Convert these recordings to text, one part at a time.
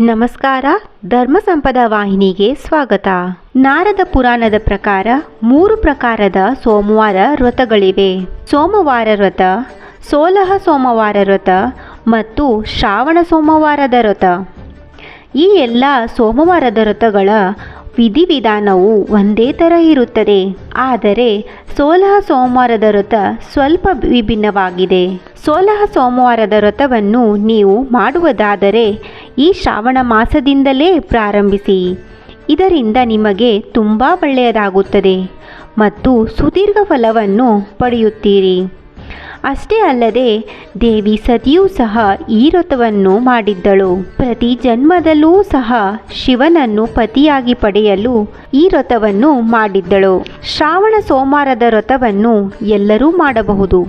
ನಮಸ್ಕಾರ, ಧರ್ಮ ಸಂಪದ ವಾಹಿನಿಗೆ ಸ್ವಾಗತ. ನಾರದ ಪುರಾಣದ ಪ್ರಕಾರ ಮೂರು ಪ್ರಕಾರದ ಸೋಮವಾರ ವ್ರತಗಳಿವೆ. ಸೋಮವಾರ ವ್ರತ, ಸೋಲಹ ಸೋಮವಾರ ವ್ರತ ಮತ್ತು ಶ್ರಾವಣ ಸೋಮವಾರದ ವ್ರತ. ಈ ಎಲ್ಲ ಸೋಮವಾರದ ವ್ರತಗಳ ವಿಧಿವಿಧಾನವು ಒಂದೇ ಥರ ಇರುತ್ತದೆ. ಆದರೆ ಸೋಲಹ ಸೋಮವಾರದ ವ್ರತ ಸ್ವಲ್ಪ ವಿಭಿನ್ನವಾಗಿದೆ. ಸೋಲಹ ಸೋಮವಾರದ ವ್ರತವನ್ನು ನೀವು ಮಾಡುವುದಾದರೆ ಈ ಶ್ರಾವಣ ಮಾಸದಿಂದಲೇ ಪ್ರಾರಂಭಿಸಿ. ಇದರಿಂದ ನಿಮಗೆ ತುಂಬ ಒಳ್ಳೆಯದಾಗುತ್ತದೆ ಮತ್ತು ಸುದೀರ್ಘ ಫಲವನ್ನು ಪಡೆಯುತ್ತೀರಿ. ಅಷ್ಟೇ ಅಲ್ಲದೆ ದೇವಿ ಸತಿಯೂ ಸಹ ಈ ವ್ರತವನ್ನು ಮಾಡಿದ್ದಳು. ಪ್ರತಿ ಜನ್ಮದಲ್ಲೂ ಸಹ ಶಿವನನ್ನು ಪತಿಯಾಗಿ ಪಡೆಯಲು ಈ ವ್ರತವನ್ನು ಮಾಡಿದ್ದಳು. ಶ್ರಾವಣ ಸೋಮವಾರದ ವ್ರತವನ್ನು ಎಲ್ಲರೂ ಮಾಡಬಹುದು.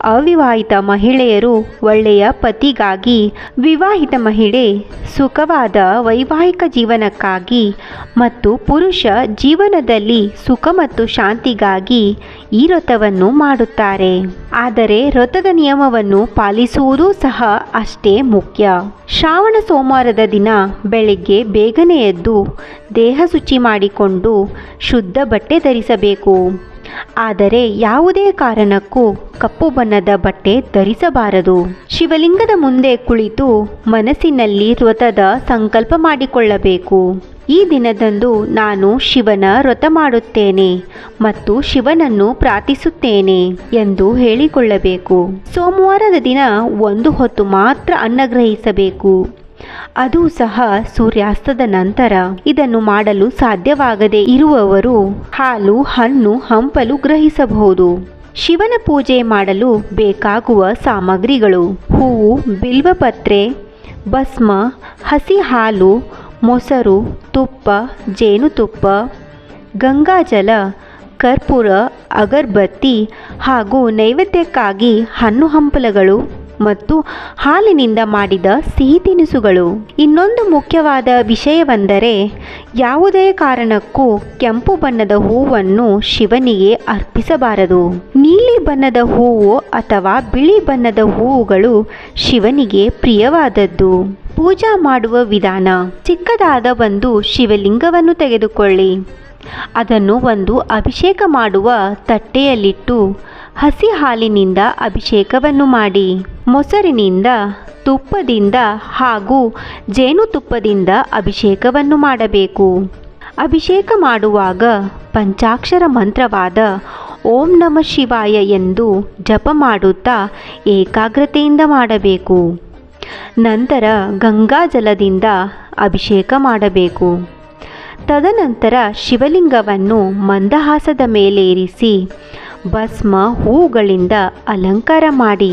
ಅವಿವಾಹಿತ ಮಹಿಳೆಯರು ಒಳ್ಳೆಯ ಪತಿಗಾಗಿ ವಿವಾಹಿತ ಮಹಿಳೆ ಸುಖವಾದ ವೈವಾಹಿಕ ಜೀವನಕ್ಕಾಗಿ ಮತ್ತು ಪುರುಷ ಜೀವನದಲ್ಲಿ ಸುಖ ಮತ್ತು ಶಾಂತಿಗಾಗಿ ಈ ವ್ರತವನ್ನು ಮಾಡುತ್ತಾರೆ. ಆದರೆ ವ್ರತದ ನಿಯಮವನ್ನು ಪಾಲಿಸುವುದೂ ಸಹ ಅಷ್ಟೇ ಮುಖ್ಯ. ಶ್ರಾವಣ ಸೋಮವಾರದ ದಿನ ಬೆಳಿಗ್ಗೆ ಬೇಗನೆ ಎದ್ದು ದೇಹ ಶುಚಿ ಮಾಡಿಕೊಂಡು ಶುದ್ಧ ಬಟ್ಟೆ ಧರಿಸಬೇಕು. ಆದರೆ ಯಾವುದೇ ಕಾರಣಕ್ಕೂ ಕಪ್ಪು ಬಣ್ಣದ ಬಟ್ಟೆ ಧರಿಸಬಾರದು. ಶಿವಲಿಂಗದ ಮುಂದೆ ಕುಳಿತು ಮನಸ್ಸಿನಲ್ಲಿ ವ್ರತದ ಸಂಕಲ್ಪ ಮಾಡಿಕೊಳ್ಳಬೇಕು. ಈ ದಿನದಂದು ನಾನು ಶಿವನ ವ್ರತ ಮಾಡುತ್ತೇನೆ ಮತ್ತು ಶಿವನನ್ನು ಪ್ರಾರ್ಥಿಸುತ್ತೇನೆ ಎಂದು ಹೇಳಿಕೊಳ್ಳಬೇಕು. ಸೋಮವಾರದ ದಿನ ಒಂದು ಹೊತ್ತು ಮಾತ್ರ ಅನ್ನ ಗ್ರಹಿಸಬೇಕು. ಅದು ಸಹ ಸೂರ್ಯಾಸ್ತದ ನಂತರ. ಇದನ್ನು ಮಾಡಲು ಸಾಧ್ಯವಾಗದೇ ಇರುವವರು ಹಾಲು, ಹಣ್ಣು, ಹಂಪಲು ಗ್ರಹಿಸಬಹುದು. ಶಿವನ ಪೂಜೆ ಮಾಡಲು ಬೇಕಾಗುವ ಸಾಮಗ್ರಿಗಳು ಹೂವು, ಬಿಲ್ವಪತ್ರೆ, ಭಸ್ಮ ಹಸಿ ಹಾಲು ಮೊಸರು, ತುಪ್ಪ, ಜೇನುತುಪ್ಪ, ಗಂಗಾಜಲ, ಕರ್ಪೂರ, ಅಗರಬತ್ತಿ ಹಾಗೂ ನೈವೇದ್ಯಕ್ಕಾಗಿ ಹಣ್ಣು ಹಂಪಲಗಳು ಮತ್ತು ಹಾಲಿನಿಂದ ಮಾಡಿದ ಸಿಹಿ ತಿನಿಸುಗಳು ಇನ್ನೊಂದು ಮುಖ್ಯವಾದ ವಿಷಯವೆಂದರೆ, ಯಾವುದೇ ಕಾರಣಕ್ಕೂ ಕೆಂಪು ಬಣ್ಣದ ಹೂವನ್ನು ಶಿವನಿಗೆ ಅರ್ಪಿಸಬಾರದು. ನೀಲಿ ಬಣ್ಣದ ಹೂವು ಅಥವಾ ಬಿಳಿ ಬಣ್ಣದ ಹೂವುಗಳು ಶಿವನಿಗೆ ಪ್ರಿಯವಾದದ್ದು. ಪೂಜಾ ಮಾಡುವ ವಿಧಾನ, ಚಿಕ್ಕದಾದ ಒಂದು ಶಿವಲಿಂಗವನ್ನು ತೆಗೆದುಕೊಳ್ಳಿ. ಅದನ್ನು ಒಂದು ಅಭಿಷೇಕ ಮಾಡುವ ತಟ್ಟೆಯಲ್ಲಿಟ್ಟು ಹಸಿ ಹಾಲಿನಿಂದ ಅಭಿಷೇಕವನ್ನು ಮಾಡಿ. ಮೊಸರಿನಿಂದ ತುಪ್ಪದಿಂದ ಹಾಗೂ ಜೇನುತುಪ್ಪದಿಂದ ಅಭಿಷೇಕವನ್ನು ಮಾಡಬೇಕು. ಅಭಿಷೇಕ ಮಾಡುವಾಗ ಪಂಚಾಕ್ಷರ ಮಂತ್ರವಾದ ಓಂ ನಮ ಶಿವಾಯ ಎಂದು ಜಪ ಮಾಡುತ್ತಾ ಏಕಾಗ್ರತೆಯಿಂದ ಮಾಡಬೇಕು. ನಂತರ ಗಂಗಾಜಲದಿಂದ ಅಭಿಷೇಕ ಮಾಡಬೇಕು. ತದನಂತರ ಶಿವಲಿಂಗವನ್ನು ಮಂದಹಾಸದ ಮೇಲೇರಿಸಿ ಭಸ್ಮ ಹೂಗಳಿಂದ ಅಲಂಕಾರ ಮಾಡಿ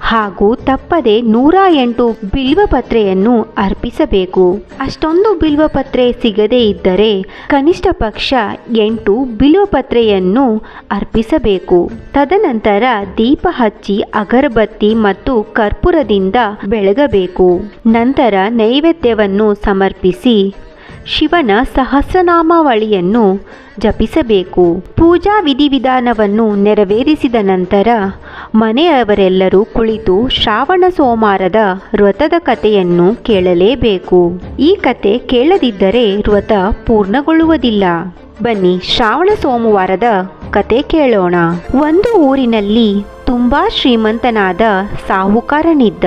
ಹಾಗೂ ತಪ್ಪದೆ ನೂರ ಎಂಟು ಬಿಲ್ವಪತ್ರೆಯನ್ನು ಅರ್ಪಿಸಬೇಕು. ಅಷ್ಟೊಂದು ಬಿಲ್ವಪತ್ರೆ ಸಿಗದೇ ಇದ್ದರೆ ಕನಿಷ್ಠ ಪಕ್ಷ ಎಂಟು ಬಿಲ್ವಪತ್ರೆಯನ್ನು ಅರ್ಪಿಸಬೇಕು. ತದನಂತರ ದೀಪ ಹಚ್ಚಿ ಅಗರಬತ್ತಿ ಮತ್ತು ಕರ್ಪೂರದಿಂದ ಬೆಳಗಬೇಕು. ನಂತರ ನೈವೇದ್ಯವನ್ನು ಸಮರ್ಪಿಸಿ ಶಿವನ ಸಹಸ್ರನಾಮಾವಳಿಯನ್ನು ಜಪಿಸಬೇಕು. ಪೂಜಾ ವಿಧಿವಿಧಾನವನ್ನು ನೆರವೇರಿಸಿದ ನಂತರ ಮನೆಯವರೆಲ್ಲರೂ ಕುಳಿತು ಶ್ರಾವಣ ಸೋಮವಾರದ ವ್ರತದ ಕಥೆಯನ್ನು ಕೇಳಲೇಬೇಕು. ಈ ಕತೆ ಕೇಳದಿದ್ದರೆ ವ್ರತ ಪೂರ್ಣಗೊಳ್ಳುವುದಿಲ್ಲ. ಬನ್ನಿ ಶ್ರಾವಣ ಸೋಮವಾರದ ಕತೆ ಕೇಳೋಣ. ಒಂದು ಊರಿನಲ್ಲಿ ತುಂಬಾ ಶ್ರೀಮಂತನಾದ ಸಾಹುಕಾರನಿದ್ದ.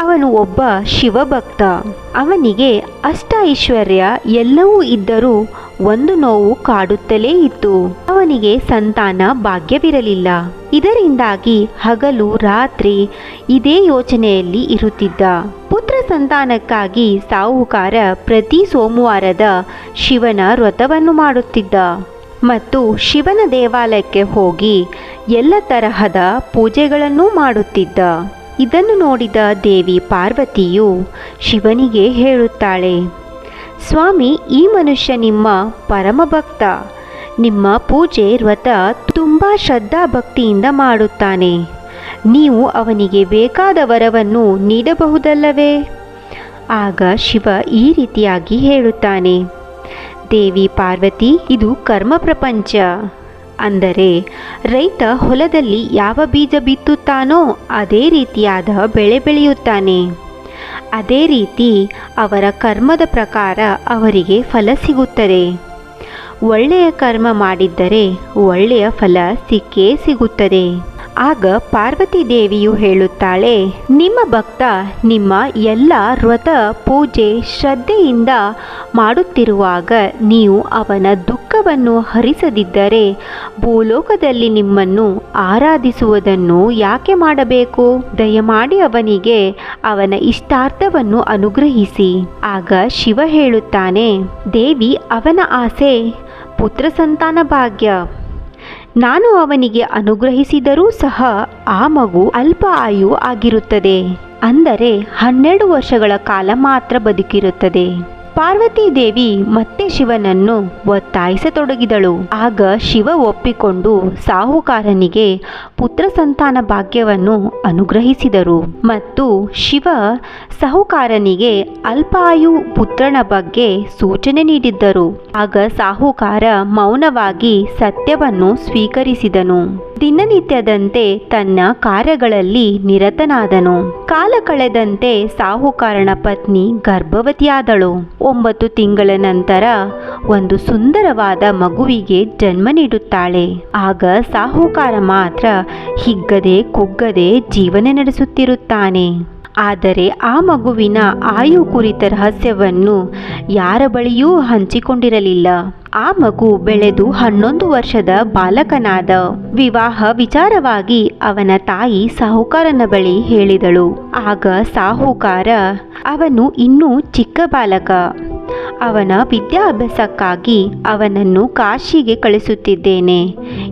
ಅವನು ಒಬ್ಬ ಶಿವಭಕ್ತ. ಅವನಿಗೆ ಅಷ್ಟ ಐಶ್ವರ್ಯ ಎಲ್ಲವೂ ಇದ್ದರೂ ಒಂದು ನೋವು ಕಾಡುತ್ತಲೇ ಇತ್ತು. ಅವನಿಗೆ ಸಂತಾನ ಭಾಗ್ಯವಿರಲಿಲ್ಲ. ಇದರಿಂದಾಗಿ ಹಗಲು ರಾತ್ರಿ ಇದೇ ಯೋಚನೆಯಲ್ಲಿ ಇರುತ್ತಿದ್ದ. ಪುತ್ರ ಸಂತಾನಕ್ಕಾಗಿ ಸಾಹುಕಾರ ಪ್ರತಿ ಸೋಮವಾರದ ಶಿವನ ವ್ರತವನ್ನು ಮಾಡುತ್ತಿದ್ದ. ಮತ್ತು ಶಿವನ ದೇವಾಲಯಕ್ಕೆ ಹೋಗಿ ಎಲ್ಲ ತರಹದ ಪೂಜೆಗಳನ್ನು ಮಾಡುತ್ತಿದ್ದ. ಇದನ್ನು ನೋಡಿದ ದೇವಿ ಪಾರ್ವತಿಯು ಶಿವನಿಗೆ ಹೇಳುತ್ತಾಳೆ, ಸ್ವಾಮಿ, ಈ ಮನುಷ್ಯ ನಿಮ್ಮ ಪರಮ ಭಕ್ತ ನಿಮ್ಮ ಪೂಜೆ ವ್ರತ ತುಂಬ ಶ್ರದ್ಧಾಭಕ್ತಿಯಿಂದ ಮಾಡುತ್ತಾನೆ. ನೀವು ಅವನಿಗೆ ಬೇಕಾದ ವರವನ್ನು ನೀಡಬಹುದಲ್ಲವೇ? ಆಗ ಶಿವ ಈ ರೀತಿಯಾಗಿ ಹೇಳುತ್ತಾನೆ ದೇವಿ ಪಾರ್ವತಿ, ಇದು ಕರ್ಮ ಪ್ರಪಂಚ. ಅಂದರೆ, ರೈತ ಹೊಲದಲ್ಲಿ ಯಾವ ಬೀಜ ಬಿತ್ತುತ್ತಾನೋ ಅದೇ ರೀತಿಯಾದ ಬೆಳೆ ಬೆಳೆಯುತ್ತಾನೆ. ಅದೇ ರೀತಿ ಅವರ ಕರ್ಮದ ಪ್ರಕಾರ ಅವರಿಗೆ ಫಲ ಸಿಗುತ್ತದೆ. ಒಳ್ಳೆಯ ಕರ್ಮ ಮಾಡಿದ್ದರೆ ಒಳ್ಳೆಯ ಫಲ ಸಿಕ್ಕೇ ಸಿಗುತ್ತದೆ. ಆಗ ಪಾರ್ವತಿ ದೇವಿಯು ಹೇಳುತ್ತಾಳೆ, ನಿಮ್ಮ ಭಕ್ತ ನಿಮ್ಮ ಎಲ್ಲ ವ್ರತ ಪೂಜೆ ಶ್ರದ್ಧೆಯಿಂದ ಮಾಡುತ್ತಿರುವಾಗ ನೀವು ಅವನ ದುಃಖವನ್ನು ಹರಿಸದಿದ್ದರೆ ಭೂಲೋಕದಲ್ಲಿ ನಿಮ್ಮನ್ನು ಆರಾಧಿಸುವುದನ್ನು ಯಾಕೆ ಮಾಡಬೇಕು? ದಯಮಾಡಿ ಅವನಿಗೆ ಅವನ ಇಷ್ಟಾರ್ಥವನ್ನು ಅನುಗ್ರಹಿಸಿ. ಆಗ ಶಿವ ಹೇಳುತ್ತಾನೆ, ದೇವಿ ಅವನ ಆಸೆ, ಪುತ್ರ ಸಂತಾನ ಭಾಗ್ಯ ನಾನು ಅವನಿಗೆ ಅನುಗ್ರಹಿಸಿದರೂ ಸಹ ಆ ಮಗು ಅಲ್ಪ ಆಯು ಆಗಿರುತ್ತದೆ. ಅಂದರೆ ಹನ್ನೆರಡು ವರ್ಷಗಳ ಕಾಲ ಮಾತ್ರ ಬದುಕಿರುತ್ತದೆ. ಪಾರ್ವತಿ ದೇವಿ ಮತ್ತೆ ಶಿವನನ್ನು ಒತ್ತಾಯಿಸತೊಡಗಿದಳು. ಆಗ ಶಿವ ಒಪ್ಪಿಕೊಂಡು ಸಾಹುಕಾರನಿಗೆ ಪುತ್ರ ಸಂತಾನ ಭಾಗ್ಯವನ್ನು ಅನುಗ್ರಹಿಸಿದರು. ಮತ್ತು ಶಿವ ಸಾಹುಕಾರನಿಗೆ ಅಲ್ಪಾಯು ಪುತ್ರನ ಬಗ್ಗೆ ಸೂಚನೆ ನೀಡಿದ್ದರು. ಆಗ ಸಾಹುಕಾರ ಮೌನವಾಗಿ ಸತ್ಯವನ್ನು ಸ್ವೀಕರಿಸಿದನು. ದಿನನಿತ್ಯದಂತೆ ತನ್ನ ಕಾರ್ಯಗಳಲ್ಲಿ ನಿರತನಾದನು. ಕಾಲ ಕಳೆದಂತೆ ಸಾಹುಕಾರನ ಪತ್ನಿ ಗರ್ಭವತಿಯಾದಳು. ಒಂಬತ್ತು ತಿಂಗಳ ನಂತರ ಒಂದು ಸುಂದರವಾದ ಮಗುವಿಗೆ ಜನ್ಮ ನೀಡುತ್ತಾಳೆ. ಆಗ ಸಾಹುಕಾರ ಮಾತ್ರ ಹಿಗ್ಗದೆ ಕುಗ್ಗದೆ ಜೀವನ ನಡೆಸುತ್ತಿರುತ್ತಾನೆ. ಆದರೆ ಆ ಮಗುವಿನ ಆಯು ಕುರಿತ ರಹಸ್ಯವನ್ನು ಯಾರ ಬಳಿಯೂ ಹಂಚಿಕೊಂಡಿರಲಿಲ್ಲ. ಆ ಮಗು ಬೆಳೆದು ಹನ್ನೊಂದು ವರ್ಷದ ಬಾಲಕನಾದ ವಿವಾಹ ವಿಚಾರವಾಗಿ ಅವನ ತಾಯಿ ಸಾಹುಕಾರನ ಬಳಿ ಹೇಳಿದಳು. ಆಗ ಸಾಹುಕಾರ, ಅವನು ಇನ್ನೂ ಚಿಕ್ಕ ಬಾಲಕ. ಅವನ ವಿದ್ಯಾಭ್ಯಾಸಕ್ಕಾಗಿ ಅವನನ್ನು ಕಾಶಿಗೆ ಕಳಿಸುತ್ತಿದ್ದೇನೆ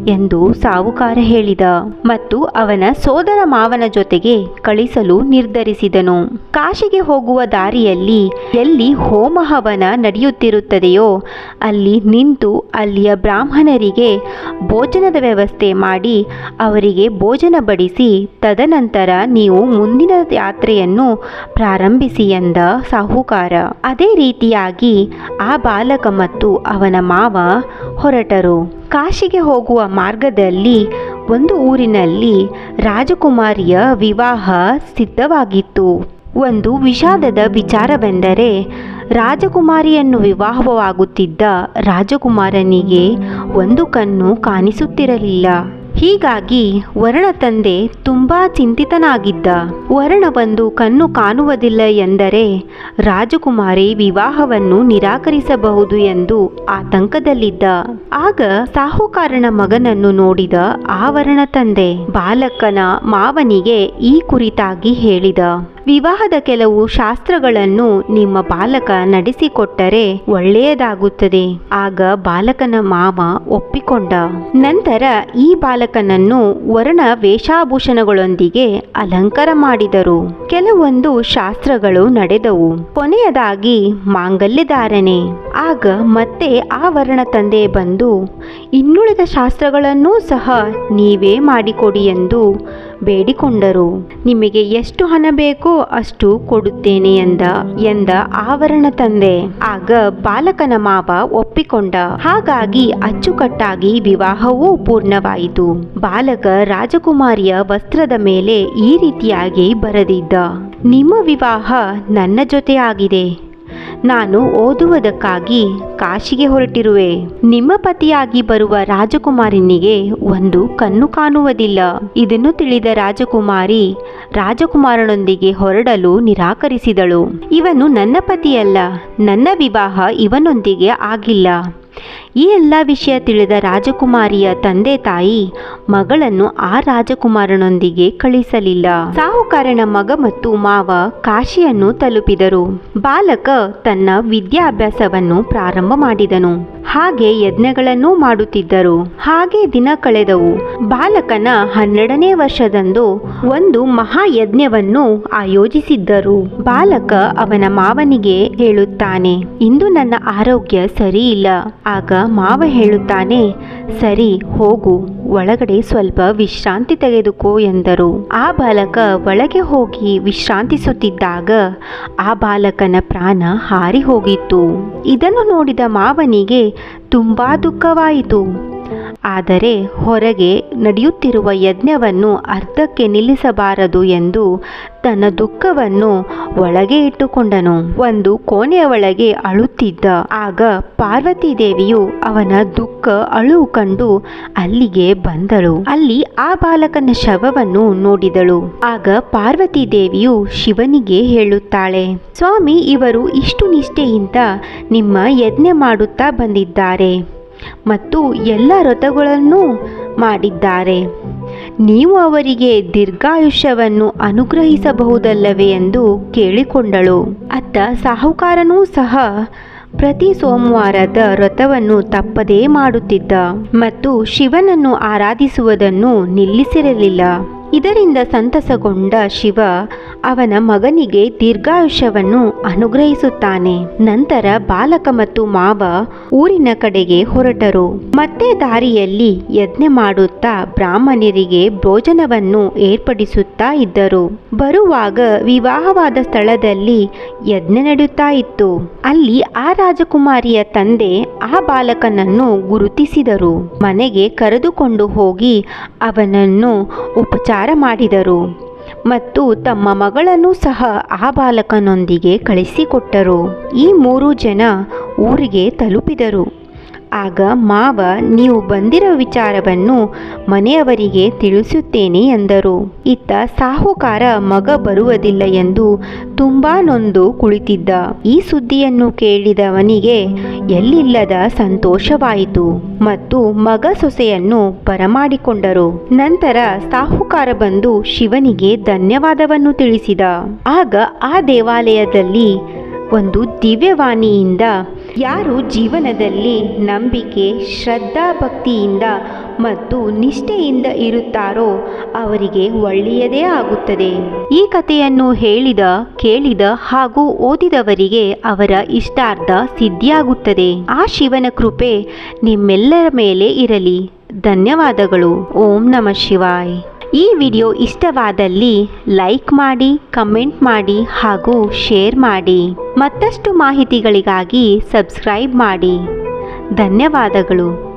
ಎಂದು ಸಾಹುಕಾರ ಹೇಳಿದ. ಮತ್ತು ಅವನ ಸೋದರ ಮಾವನ ಜೊತೆಗೆ ಕಳಿಸಲು ನಿರ್ಧರಿಸಿದನು. ಕಾಶಿಗೆ ಹೋಗುವ ದಾರಿಯಲ್ಲಿ ಎಲ್ಲಿ ಹೋಮ ಹವನ ನಡೆಯುತ್ತಿರುತ್ತದೆಯೋ ಅಲ್ಲಿ ನಿಂತು ಅಲ್ಲಿಯ ಬ್ರಾಹ್ಮಣರಿಗೆ ಭೋಜನದ ವ್ಯವಸ್ಥೆ ಮಾಡಿ ಅವರಿಗೆ ಭೋಜನ ಬಡಿಸಿ ತದನಂತರ ನೀವು ಮುಂದಿನ ಯಾತ್ರೆಯನ್ನು ಪ್ರಾರಂಭಿಸಿ ಎಂದ ಸಾಹುಕಾರ. ಅದೇ ರೀತಿಯಾಗಿ ಆ ಬಾಲಕ ಮತ್ತು ಅವನ ಮಾವ ಹೊರಟರು. ಕಾಶಿಗೆ ಹೋಗುವ ಮಾರ್ಗದಲ್ಲಿ ಒಂದು ಊರಿನಲ್ಲಿ ರಾಜಕುಮಾರಿಯ ವಿವಾಹ ಸಿದ್ಧವಾಗಿತ್ತು. ಒಂದು ವಿಷಾದದ ವಿಚಾರವೆಂದರೆ ರಾಜಕುಮಾರಿಯನ್ನು ವಿವಾಹವಾಗುತ್ತಿದ್ದ ರಾಜಕುಮಾರನಿಗೆ ಒಂದು ಕಣ್ಣು ಕಾಣಿಸುತ್ತಿರಲಿಲ್ಲ. ಹೀಗಾಗಿ ವರ್ಣ ತಂದೆ ತುಂಬಾ ಚಿಂತಿತನಾಗಿದ್ದ. ವರ್ಣವೊಂದು ಕಣ್ಣು ಕಾಣುವುದಿಲ್ಲ ಎಂದರೆ ರಾಜಕುಮಾರಿ ವಿವಾಹವನ್ನು ನಿರಾಕರಿಸಬಹುದು ಎಂದು ಆತಂಕದಲ್ಲಿದ್ದ. ಆಗ ಸಾಹುಕಾರನ ಮಗನನ್ನು ನೋಡಿದ ಆ ವರ್ಣ ತಂದೆ. ಬಾಲಕನ ಮಾವನಿಗೆ ಈ ಕುರಿತಾಗಿ ಹೇಳಿದ. ವಿವಾಹದ ಕೆಲವು ಶಾಸ್ತ್ರಗಳನ್ನು ನಿಮ್ಮ ಬಾಲಕ ನಡೆಸಿಕೊಟ್ಟರೆ ಒಳ್ಳೆಯದಾಗುತ್ತದೆ. ಆಗ ಬಾಲಕನ ಮಾವ ಒಪ್ಪಿಕೊಂಡ. ನಂತರ ಈ ಬಾಲಕನನ್ನು ವರ್ಣ ವೇಷಾಭೂಷಣಗಳೊಂದಿಗೆ ಅಲಂಕಾರ ಮಾಡಿದರು. ಕೆಲವೊಂದು ಶಾಸ್ತ್ರಗಳು ನಡೆದವು. ಕೊನೆಯದಾಗಿ ಮಾಂಗಲ್ಯಧಾರಣೆ. ಆಗ ಮತ್ತೆ ಆ ವರ್ಣ ತಂದೆ ಬಂದು, ಇನ್ನುಳಿದ ಶಾಸ್ತ್ರಗಳನ್ನೂ ಸಹ ನೀವೇ ಮಾಡಿಕೊಡಿ ಎಂದು ಬೇಡಿಕೊಂಡರು. ನಿಮಗೆ ಎಷ್ಟು ಹಣ ಬೇಕೋ ಅಷ್ಟು ಕೊಡುತ್ತೇನೆ ಎಂದ ಎಂದ ಆವರಣ ತಂದೆ. ಆಗ ಬಾಲಕನ ಮಾವ ಒಪ್ಪಿಕೊಂಡ. ಹಾಗಾಗಿ ಅಚ್ಚುಕಟ್ಟಾಗಿ ವಿವಾಹವೂ ಪೂರ್ಣವಾಯಿತು. ಬಾಲಕ ರಾಜಕುಮಾರಿಯ ವಸ್ತ್ರದ ಮೇಲೆ ಈ ರೀತಿಯಾಗಿ ಬರೆದಿದ್ದ, ನಿಮ್ಮ ವಿವಾಹ ನನ್ನ ಜೊತೆ ಆಗಿದೆ. ನಾನು ಓದುವುದಕ್ಕಾಗಿ ಕಾಶಿಗೆ ಹೊರಟಿರುವೆ. ನಿಮ್ಮ ಪತಿಯಾಗಿ ಬರುವ ರಾಜಕುಮಾರಿನಿಗೆ ಒಂದು ಕಣ್ಣು ಕಾಣುವುದಿಲ್ಲ. ಇದನ್ನು ತಿಳಿದ ರಾಜಕುಮಾರಿ ರಾಜಕುಮಾರನೊಂದಿಗೆ ಹೊರಡಲು ನಿರಾಕರಿಸಿದಳು. ಇವನು ನನ್ನ ಪತಿಯಲ್ಲ. ನನ್ನ ವಿವಾಹ ಇವನೊಂದಿಗೆ ಆಗಿಲ್ಲ. ಈ ಎಲ್ಲ ವಿಷಯ ತಿಳಿದ ರಾಜಕುಮಾರಿಯ ತಂದೆ ತಾಯಿ ಮಗಳನ್ನು ಆ ರಾಜಕುಮಾರನೊಂದಿಗೆ ಕಳಿಸಲಿಲ್ಲ. ಸಾಹುಕಾರನ ಮಗ ಮತ್ತು ಮಾವ ಕಾಶಿಯನ್ನು ತಲುಪಿದರು. ಬಾಲಕ ತನ್ನ ವಿದ್ಯಾಭ್ಯಾಸವನ್ನು ಪ್ರಾರಂಭ ಮಾಡಿದನು. ಹಾಗೆ ಯಜ್ಞಗಳನ್ನು ಮಾಡುತ್ತಿದ್ದರು. ಹಾಗೆ ದಿನ ಕಳೆದವು. ಬಾಲಕನ ಹನ್ನೆರಡನೇ ವರ್ಷದಂದು ಒಂದು ಮಹಾಯಜ್ಞವನ್ನು ಆಯೋಜಿಸಿದ್ದರು. ಬಾಲಕ ಅವನ ಮಾವನಿಗೆ ಹೇಳುತ್ತಾನೆ, ಇಂದು ನನ್ನ ಆರೋಗ್ಯ ಸರಿ ಆಗ ಮಾವ ಹೇಳುತ್ತಾನೆ, ಸರಿ, ಹೋಗು. ಒಳಗಡೆ ಸ್ವಲ್ಪ ವಿಶ್ರಾಂತಿ ತೆಗೆದುಕೋ ಎಂದರು. ಆ ಬಾಲಕ ಒಳಗೆ ಹೋಗಿ ವಿಶ್ರಾಂತಿಸುತ್ತಿದ್ದಾಗ ಆ ಬಾಲಕನ ಪ್ರಾಣ ಹಾರಿ ಹೋಗಿತ್ತು. ಇದನ್ನು ನೋಡಿದ ಮಾವನಿಗೆ ತುಂಬಾ ದುಃಖವಾಯಿತು. ಆದರೆ ಹೊರಗೆ ನಡೆಯುತ್ತಿರುವ ಯಜ್ಞವನ್ನು ಅರ್ಧಕ್ಕೆ ನಿಲ್ಲಿಸಬಾರದು ಎಂದು ತನ್ನ ದುಃಖವನ್ನು ಒಳಗೆ ಇಟ್ಟುಕೊಂಡನು. ಒಂದು ಕೋಣೆಯ ಒಳಗೆ ಅಳುತ್ತಿದ್ದ ಆಗ ಪಾರ್ವತಿ ದೇವಿಯು ಅವನ ದುಃಖ ಅಳು ಕಂಡು ಅಲ್ಲಿಗೆ ಬಂದಳು. ಅಲ್ಲಿ ಆ ಬಾಲಕನ ಶವವನ್ನು ನೋಡಿದಳು. ಆಗ ಪಾರ್ವತಿ ದೇವಿಯು ಶಿವನಿಗೆ ಹೇಳುತ್ತಾಳೆ, ಸ್ವಾಮಿ, ಇವರು ಇಷ್ಟು ನಿಷ್ಠೆಯಿಂದ ನಿಮ್ಮ ಯಜ್ಞ ಮಾಡುತ್ತಾ ಬಂದಿದ್ದಾರೆ. ಮತ್ತು ಎಲ್ಲ ವ್ರತಗಳನ್ನು ಮಾಡಿದ್ದಾರೆ. ನೀವು ಅವರಿಗೆ ದೀರ್ಘಾಯುಷ್ಯವನ್ನು ಅನುಗ್ರಹಿಸಬಹುದಲ್ಲವೇ ಎಂದು ಕೇಳಿಕೊಂಡಳು. ಅತ್ತ ಸಾಹುಕಾರನೂ ಸಹ ಪ್ರತಿ ಸೋಮವಾರದ ವ್ರತವನ್ನು ತಪ್ಪದೇ ಮಾಡುತ್ತಿದ್ದ ಮತ್ತು ಶಿವನನ್ನು ಆರಾಧಿಸುವುದನ್ನು ನಿಲ್ಲಿಸಿರಲಿಲ್ಲ. ಇದರಿಂದ ಸಂತಸಗೊಂಡ ಶಿವ ಅವನ ಮಗನಿಗೆ ದೀರ್ಘಾಯುಷ್ಯವನ್ನು ಅನುಗ್ರಹಿಸುತ್ತಾನೆ. ನಂತರ ಬಾಲಕ ಮತ್ತು ಮಾವ ಊರಿನ ಕಡೆಗೆ ಹೊರಟರು. ಮತ್ತೆ ದಾರಿಯಲ್ಲಿ ಯಜ್ಞ ಮಾಡುತ್ತಾ ಬ್ರಾಹ್ಮಣರಿಗೆ ಭೋಜನವನ್ನು ಏರ್ಪಡಿಸುತ್ತಾ ಇದ್ದರು. ಬರುವಾಗ ವಿವಾಹವಾದ ಸ್ಥಳದಲ್ಲಿ ಯಜ್ಞ ನಡೆಯುತ್ತಾ ಇತ್ತು. ಅಲ್ಲಿ ಆ ರಾಜಕುಮಾರಿಯ ತಂದೆ ಆ ಬಾಲಕನನ್ನು ಗುರುತಿಸಿದರು. ಮನೆಗೆ ಕರೆದುಕೊಂಡು ಹೋಗಿ ಅವನನ್ನು ಉಪಚಾರ ಮಾಡಿದರು ಮತ್ತು ತಮ್ಮ ಮಗಳನ್ನು ಸಹ ಆ ಬಾಲಕನೊಂದಿಗೆ ಕಳಿಸಿಕೊಟ್ಟರು. ಈ ಮೂರು ಜನ ಊರಿಗೆ ತಲುಪಿದರು. ಆಗ ಮಾವ, ನೀವು ಬಂದಿರೋ ವಿಚಾರವನ್ನು ಮನೆಯವರಿಗೆ ತಿಳಿಸುತ್ತೇನೆ ಎಂದರು. ಇತ್ತ ಸಾಹುಕಾರ ಮಗ ಬರುವುದಿಲ್ಲ ಎಂದು ತುಂಬಾ ನೊಂದು ಕುಳಿತಿದ್ದ. ಈ ಸುದ್ದಿಯನ್ನು ಕೇಳಿದವನಿಗೆ ಎಲ್ಲಿಲ್ಲದ ಸಂತೋಷವಾಯಿತು ಮತ್ತು ಮಗ ಸೊಸೆಯನ್ನು ಬರಮಾಡಿಕೊಂಡರು. ನಂತರ ಸಾಹುಕಾರ ಬಂದು ಶಿವನಿಗೆ ಧನ್ಯವಾದವನ್ನು ತಿಳಿಸಿದ. ಆಗ ಆ ದೇವಾಲಯದಲ್ಲಿ ಒಂದು ದಿವ್ಯವಾಣಿಯಿಂದ ಯಾರು ಜೀವನದಲ್ಲಿ ನಂಬಿಕೆ ಶ್ರದ್ಧಾ ಭಕ್ತಿಯಿಂದ ಮತ್ತು ನಿಷ್ಠೆಯಿಂದ ಇರುತ್ತಾರೋ ಅವರಿಗೆ ಒಳ್ಳೆಯದೇ ಆಗುತ್ತದೆ. ಈ ಕಥೆಯನ್ನು ಹೇಳಿದ, ಕೇಳಿದ ಹಾಗೂ ಓದಿದವರಿಗೆ ಅವರ ಇಷ್ಟಾರ್ಥ ಸಿದ್ಧಿಯಾಗುತ್ತದೆ. ಆ ಶಿವನ ಕೃಪೆ ನಿಮ್ಮೆಲ್ಲರ ಮೇಲೆ ಇರಲಿ. ಧನ್ಯವಾದಗಳು. ಓಂ ನಮ ಶಿವಾಯ್. ಈ ವಿಡಿಯೋ ಇಷ್ಟವಾದಲ್ಲಿ ಲೈಕ್ ಮಾಡಿ, ಕಮೆಂಟ್ ಮಾಡಿ ಹಾಗೂ ಶೇರ್ ಮಾಡಿ. ಮತ್ತಷ್ಟು ಮಾಹಿತಿಗಳಿಗಾಗಿ ಸಬ್ಸ್ಕ್ರೈಬ್ ಮಾಡಿ. ಧನ್ಯವಾದಗಳು.